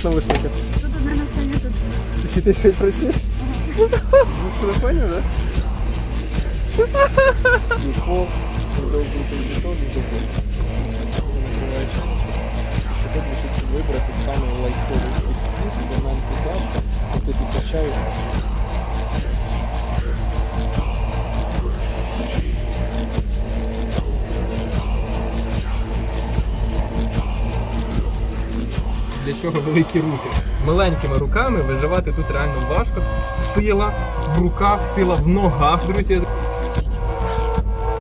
в наушниках? Тут одне навчання тут. Ти ще ти ще й працюєш? В телефоні, так? Юхов, довбутий бетон і бетон. Тут ви хочете вибрати саме лайфовий сік-сік, де нам кудаш, який підкачає. Для чого великі руки? Маленькими руками виживати тут реально важко. Сила в руках, сила в ногах, друзі.